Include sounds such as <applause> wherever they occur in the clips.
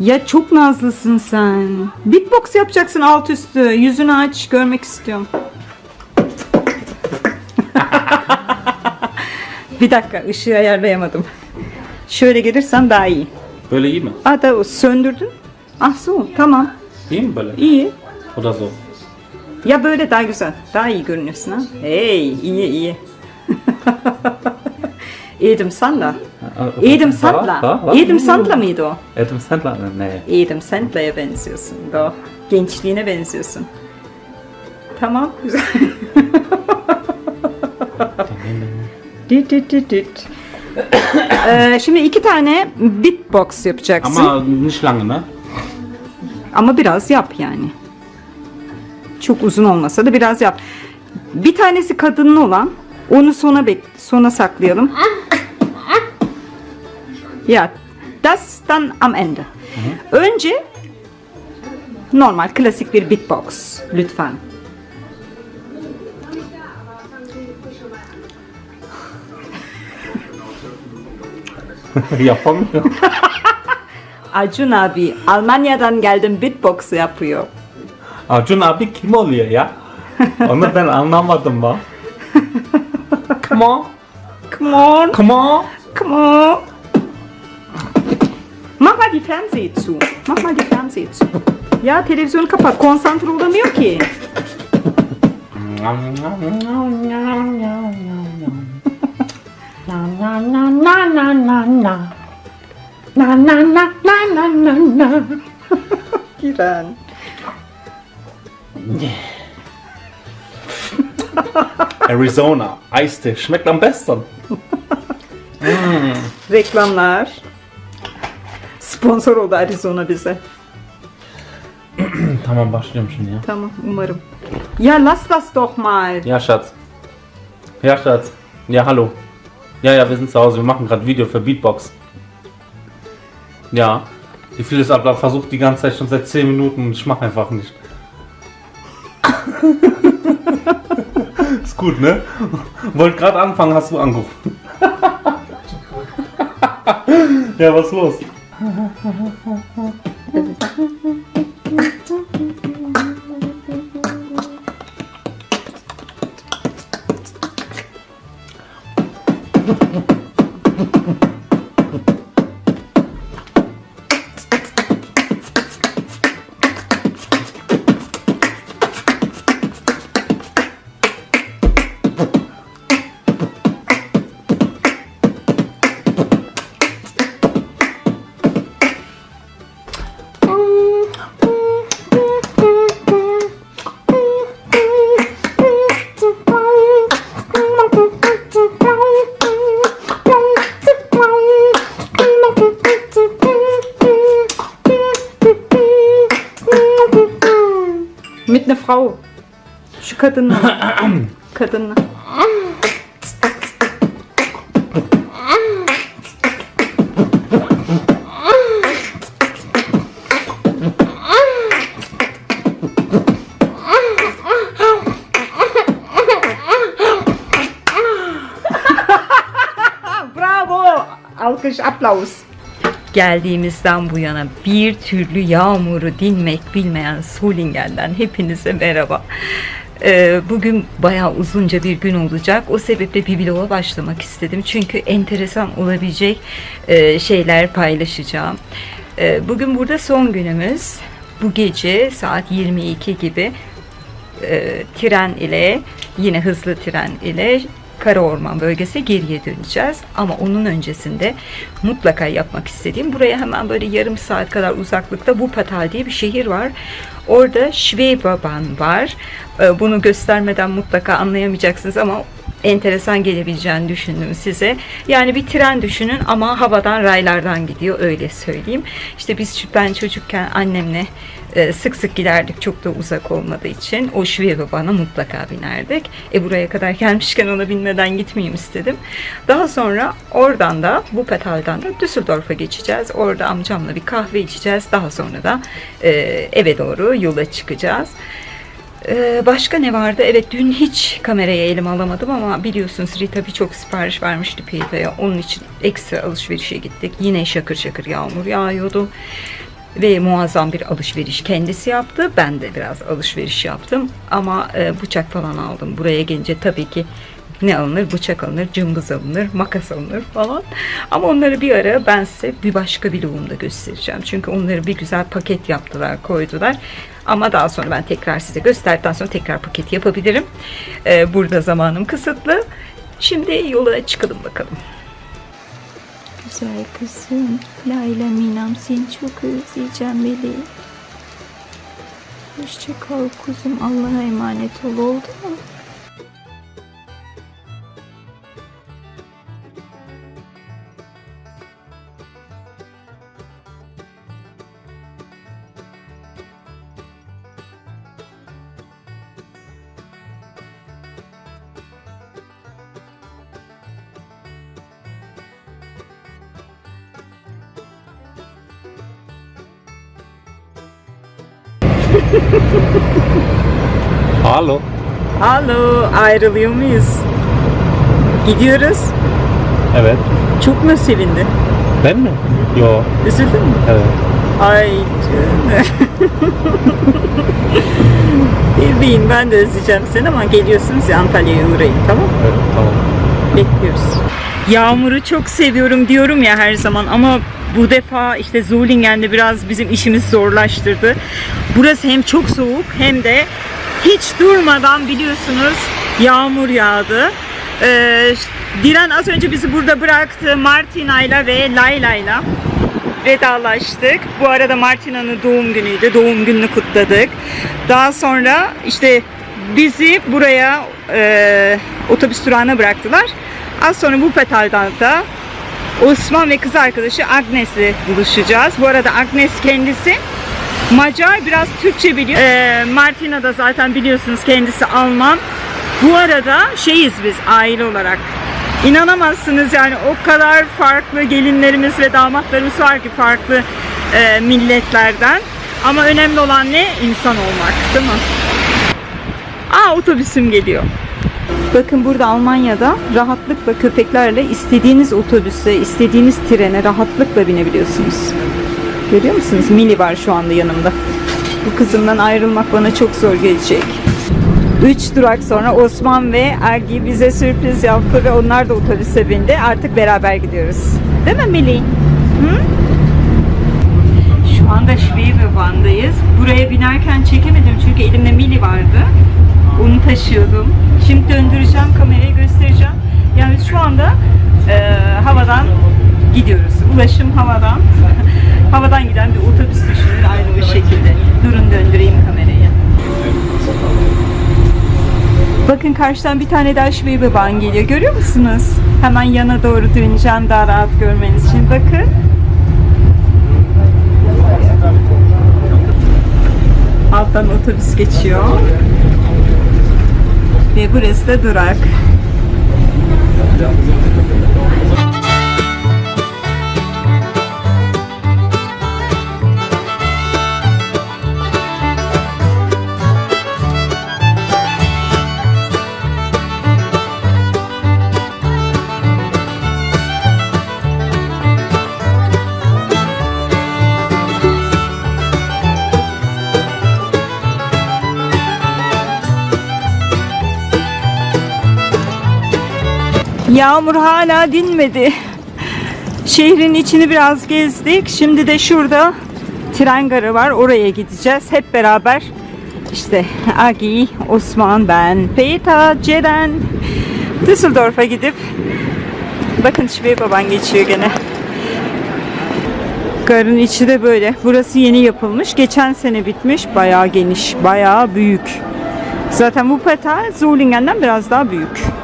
Ya çok nazlısın sen. Beatbox yapacaksın alt üstü. Yüzünü aç. Görmek istiyorum. <laughs> bir dakika ışığı ayarlayamadım. Şöyle gelirsen daha iyi. Böyle iyi mi? Aa da söndürdün. Ah so tamam. İyi mi böyle? İyi. O da zor. Ya böyle daha güzel. Daha iyi görünüyorsun ha. Hey iyi iyi. <laughs> Adam Sandler. Adam Sandler. Adam Sandler mıydı o? Adam Sandler ne? Adam Sandler'e benziyorsun. Doğru. Gençliğine benziyorsun. Tamam güzel. <laughs> Düt düt düt düt. <coughs> Ee, şimdi iki tane beatbox yapacaksın. Ama, Ama nicht lange ne? biraz yap yani. Çok uzun olmasa da biraz yap. Bir tanesi kadınlı olan. Onu sona bek sona saklayalım. Ya, das dann am Ende. Önce normal klasik bir beatbox lütfen. <laughs> Yapamıyorum. <laughs> Acun abi Almanya'dan geldim beatbox yapıyor. Acun abi kim oluyor ya? Onu ben anlamadım bak. Come on. Come on, Come on. come on. Mach mal die Fernseher zu. Mach mal die Fernseher zu. Ya televizyonu kapat. Konsantre olamıyor ki. Giren. Arizona. Eistee. Schmeckt am besten. Reklamlar. Sponsor oldu Arizona bize. <clears throat> Tamam başlıyorum şimdi ya. Tamam umarım. Ya lass das doch mal. Ja, Schatz. Ja, Schatz. Ja, hallo. Ja, ja, wir sind zu Hause. Wir machen gerade Video für Beatbox. Ja. Die vieles Ablauf versucht die ganze Zeit schon seit 10 Minuten und ich mache einfach nicht. <laughs> Ist gut, ne? Wollte gerade anfangen, hast du angerufen. <laughs> ja, was ist los? Mit ne Frau. Şu kadınla. <coughs> kadınla. <coughs> Bravo. Alkış, aplaus. Geldiğimizden bu yana bir türlü yağmuru dinmek bilmeyen Solingen'den hepinize merhaba. Ee, bugün bayağı uzunca bir gün olacak. O sebeple bir vloga başlamak istedim. Çünkü enteresan olabilecek e, şeyler paylaşacağım. Ee, bugün burada son günümüz. Bu gece saat 22 gibi e, tren ile yine hızlı tren ile Kara Orman bölgesi geriye döneceğiz. Ama onun öncesinde mutlaka yapmak istediğim buraya hemen böyle yarım saat kadar uzaklıkta Wuppertal diye bir şehir var. Orada Schwebebahn var. E, bunu göstermeden mutlaka anlayamayacaksınız ama enteresan gelebileceğini düşündüm size. Yani bir tren düşünün ama havadan raylardan gidiyor öyle söyleyeyim. İşte biz ben çocukken annemle e, sık sık giderdik çok da uzak olmadığı için. O Schwebebahn'a mutlaka binerdik. E buraya kadar gelmişken ona binmeden gitmeyeyim istedim. Daha sonra oradan da bu Petal'dan da Düsseldorf'a geçeceğiz. Orada amcamla bir kahve içeceğiz. Daha sonra da e, eve doğru yola çıkacağız. Ee, başka ne vardı? Evet dün hiç kameraya elime alamadım ama biliyorsunuz Rita birçok sipariş vermişti Peyto'ya. Onun için ekstra alışverişe gittik. Yine şakır şakır yağmur yağıyordu. ve muazzam bir alışveriş kendisi yaptı. Ben de biraz alışveriş yaptım ama e, bıçak falan aldım. Buraya gelince tabii ki ne alınır? Bıçak alınır, cımbız alınır, makas alınır falan. Ama onları bir ara ben size bir başka vlogumda göstereceğim. Çünkü onları bir güzel paket yaptılar, koydular. Ama daha sonra ben tekrar size gösterdikten sonra tekrar paket yapabilirim. Ee, burada zamanım kısıtlı. Şimdi yola çıkalım bakalım. Güzel kızım. Layla Minam seni çok özleyeceğim bebeğim. Hoşça kal kuzum. Allah'a emanet ol oldu mu? <laughs> Alo. Alo ayrılıyor muyuz? Gidiyoruz. Evet. Çok mu sevindin? Ben mi? Yo. Üzüldün mü? Evet. Ay canım. <laughs> Bebeğim ben de özleyeceğim seni ama geliyorsunuz ya Antalya'ya uğrayın tamam mı? Evet tamam. Bekliyoruz. Yağmuru çok seviyorum diyorum ya her zaman ama bu defa işte Zulingen'de biraz bizim işimiz zorlaştırdı. Burası hem çok soğuk hem de hiç durmadan biliyorsunuz yağmur yağdı. Ee, az önce bizi burada bıraktı Martina'yla ve Layla'yla vedalaştık. Bu arada Martina'nın doğum günüydü. Doğum gününü kutladık. Daha sonra işte bizi buraya e, otobüs durağına bıraktılar. Az sonra bu petaldan da Osman ve kız arkadaşı Agnes'le buluşacağız. Bu arada Agnes kendisi Macar biraz Türkçe biliyor. E, Martina da zaten biliyorsunuz kendisi Alman. Bu arada şeyiz biz aile olarak. İnanamazsınız yani o kadar farklı gelinlerimiz ve damatlarımız var ki farklı e, milletlerden. Ama önemli olan ne? İnsan olmak değil mi? Aa otobüsüm geliyor. Bakın burada Almanya'da rahatlıkla köpeklerle istediğiniz otobüse, istediğiniz trene rahatlıkla binebiliyorsunuz. Görüyor musunuz? Mili var şu anda yanımda. Bu kızımdan ayrılmak bana çok zor gelecek. 3 durak sonra Osman ve Ergi bize sürpriz yaptı ve onlar da otobüse bindi. Artık beraber gidiyoruz. Değil mi Mili? Hı? Şu anda Schwebebahn'dayız. Buraya binerken çekemedim çünkü elimde Mili vardı. Onu taşıyordum. Şimdi döndüreceğim kamerayı göstereceğim. Yani şu anda e, havadan gidiyoruz. Ulaşım havadan. <laughs> havadan giden bir otobüs düşünün aynı o şekilde. Durun döndüreyim kamerayı. Bakın karşıdan bir tane daha Schwebebahn geliyor. Görüyor musunuz? Hemen yana doğru döneceğim daha rahat görmeniz için. Bakın. Alttan otobüs geçiyor. Ve burası da durak. Yağmur hala dinmedi. Şehrin içini biraz gezdik. Şimdi de şurada tren garı var. Oraya gideceğiz. Hep beraber işte Agi, Osman, ben, Peyta, Ceren Düsseldorf'a gidip bakın Şive baban geçiyor gene. Garın içi de böyle. Burası yeni yapılmış. Geçen sene bitmiş. Bayağı geniş, bayağı büyük. Zaten bu petal Zulingen'den biraz daha büyük.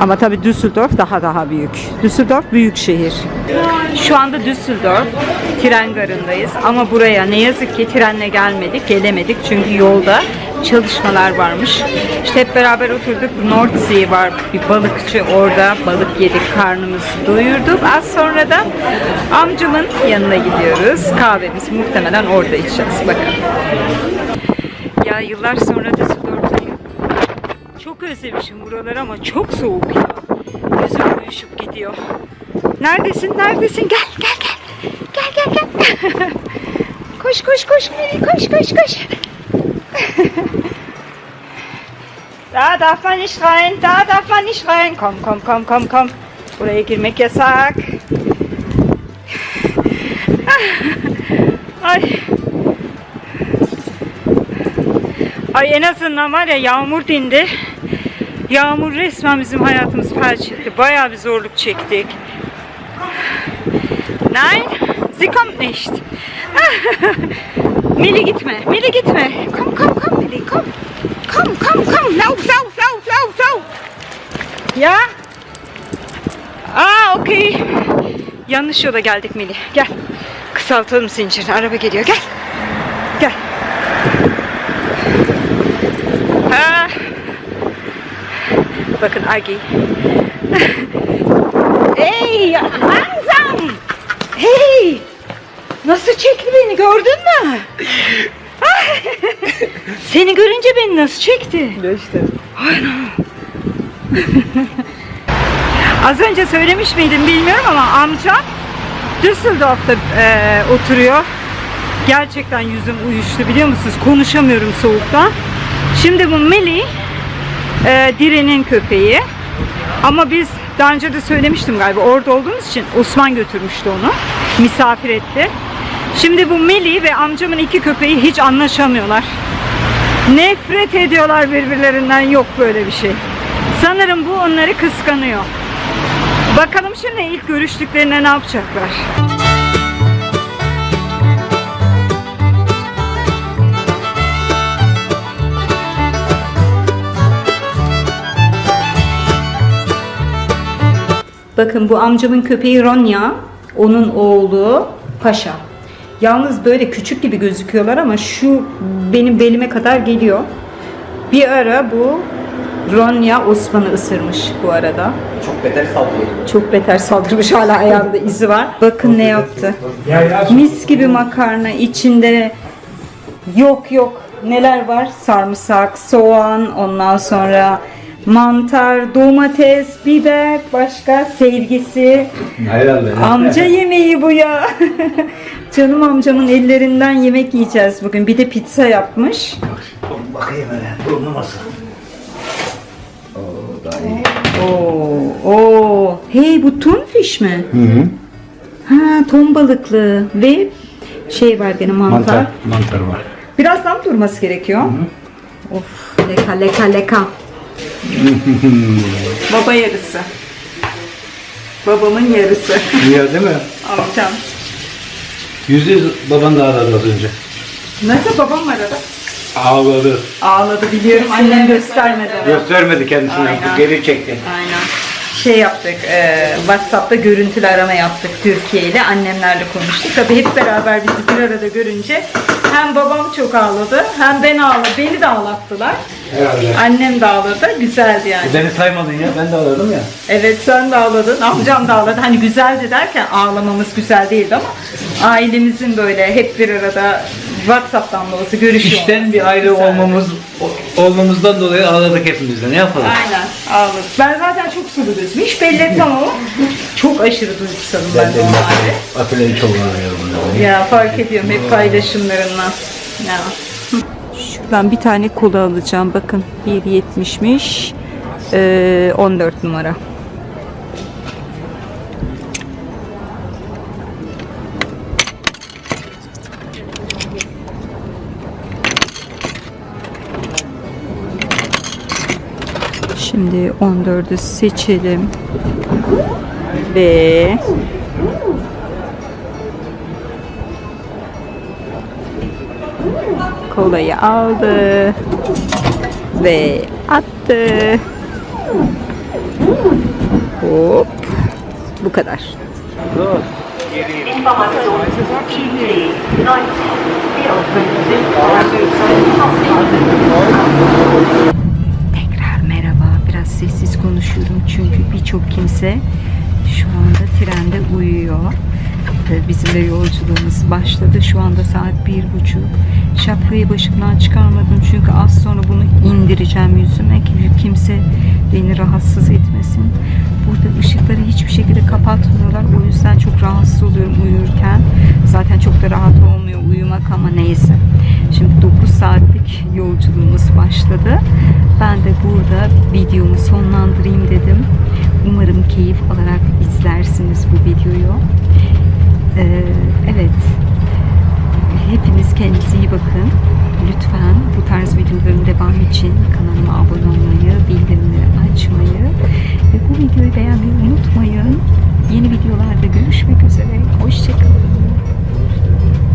Ama tabii Düsseldorf daha daha büyük. Düsseldorf büyük şehir. Şu anda Düsseldorf tren garındayız ama buraya ne yazık ki trenle gelmedik, gelemedik çünkü yolda çalışmalar varmış. İşte hep beraber oturduk. Nordsee var bir balıkçı orada balık yedik, karnımızı doyurduk. Az sonra da amcamın yanına gidiyoruz. Kahvemizi muhtemelen orada içeceğiz. Bakın. Ya yıllar sonra Düsseldorf'tayım. Çok özlemişim buraları ama çok soğuk ya. Gözüm uyuşup gidiyor. Neredesin? Neredesin? Gel, gel, gel. Gel, gel, gel. <laughs> Koş koş koş koş koş koş. <laughs> Da darf man nicht rein, da darf man nicht rein. Komm, komm, komm, komm, komm. Buraya girmek yasak. <laughs> Ay. Ay en azından var ya yağmur dindi. Yağmur resmen bizim hayatımızı felç etti. Bayağı bir zorluk çektik. Nein, sie kommt nicht. Meli gitme, Meli gitme. Komm, komm, komm Meli, komm. Komm, komm, komm, lauf, lauf, lauf, lauf, lauf. Ya? Aa, okey. Yanlış yola geldik Meli. Gel. Kısaltalım zincirini. Araba geliyor. Gel. Gel. Ha. Bakın Agi. hey, langsam. <laughs> Hey. Nasıl çekti beni gördün mü? <laughs> Seni görünce beni nasıl çekti? İşte. <laughs> Az önce söylemiş miydim bilmiyorum ama amcam Düsseldorf'ta e, oturuyor. Gerçekten yüzüm uyuştu biliyor musunuz? Konuşamıyorum soğuktan. Şimdi bu Meli e, Dire'nin köpeği. Ama biz daha önce de söylemiştim galiba orada olduğumuz için Osman götürmüştü onu. Misafir etti. Şimdi bu Meli ve amcamın iki köpeği hiç anlaşamıyorlar. Nefret ediyorlar birbirlerinden yok böyle bir şey. Sanırım bu onları kıskanıyor. Bakalım şimdi ilk görüştüklerinde ne yapacaklar. Bakın bu amcamın köpeği Ronya, onun oğlu Paşa. Yalnız böyle küçük gibi gözüküyorlar ama şu benim belime kadar geliyor. Bir ara bu Ronya Osman'ı ısırmış bu arada. Çok beter sallıyor. Çok beter saldırmış hala ayağında izi var. Bakın ne yaptı. Mis gibi makarna içinde yok yok neler var? Sarımsak, soğan, ondan sonra mantar, domates, biber, başka sevgisi. Herhalde. Amca yemeği bu ya. <laughs> Canım amcamın ellerinden yemek yiyeceğiz bugün. Bir de pizza yapmış. Bakayım hele. Burnum asıl. Oo, daha iyi. Oo, oo. Hey bu tunfish mi? Hı hı. Ha ton balıklı ve şey var gene mantar. Mantar, mantar var. Biraz tam durması gerekiyor. Of leka leka leka. <laughs> Baba yarısı. Babamın yarısı. Niye değil mi? Amcam. Yüzde yüz baban da aradı az önce. Nasıl babam var arada? Ağladı. Ağladı biliyorum annem göstermedi. Göstermedi kendisine. Aynen. Geri çekti. Aynen. Şey yaptık, e, WhatsApp'ta görüntülü arama yaptık Türkiye ile. Annemlerle konuştuk. Tabii hep beraber bizi bir arada görünce hem babam çok ağladı hem ben ağladım. Beni de ağlattılar. Herhalde. Annem de ağladı. Güzeldi yani. Beni saymadın ya. Ben de ağladım ya. Evet sen de ağladın, amcam da ağladı. Hani güzeldi derken ağlamamız güzel değildi ama ailemizin böyle hep bir arada WhatsApp'tan da olsa görüşüyor. İşten bir Güzeldi. olmamız olmamızdan dolayı ağladık hepimiz de. Ne yapalım? Aynen ağladık. Ben zaten çok sulu gözüm. Hiç belli etmem ama çok aşırı duygusalım ben, normalde. Atölyeyi çok ağlıyorum. Ya fark ediyorum hep paylaşımlarından. Ya. Şuradan bir tane kola alacağım. Bakın 1.70'miş. Ee, 14 numara. Şimdi 14'ü seçelim. Ve kolayı aldı ve attı. Hop. Bu kadar. Sessiz konuşuyorum çünkü birçok kimse şu anda trende uyuyor. Ee, Bizim de yolculuğumuz başladı. Şu anda saat bir buçuk. Şapkayı başımdan çıkarmadım çünkü az sonra bunu indireceğim yüzüme ki kimse beni rahatsız etmesin. Burada ışıkları hiçbir şekilde kapatmıyorlar. O yüzden çok rahatsız oluyorum uyurken. Zaten çok da rahat olmuyor uyumak ama neyse. Şimdi 9 saatlik yolculuğumuz başladı. Ben de burada videomu sonlandırayım dedim. Umarım keyif alarak izlersiniz bu videoyu. Ee, evet. Hepiniz kendinize iyi bakın. Lütfen bu tarz videoların devamı için kanalıma abone olmayı, bildirimleri açmayı ve bu videoyu beğenmeyi unutmayın. Yeni videolarda görüşmek üzere. Hoşçakalın.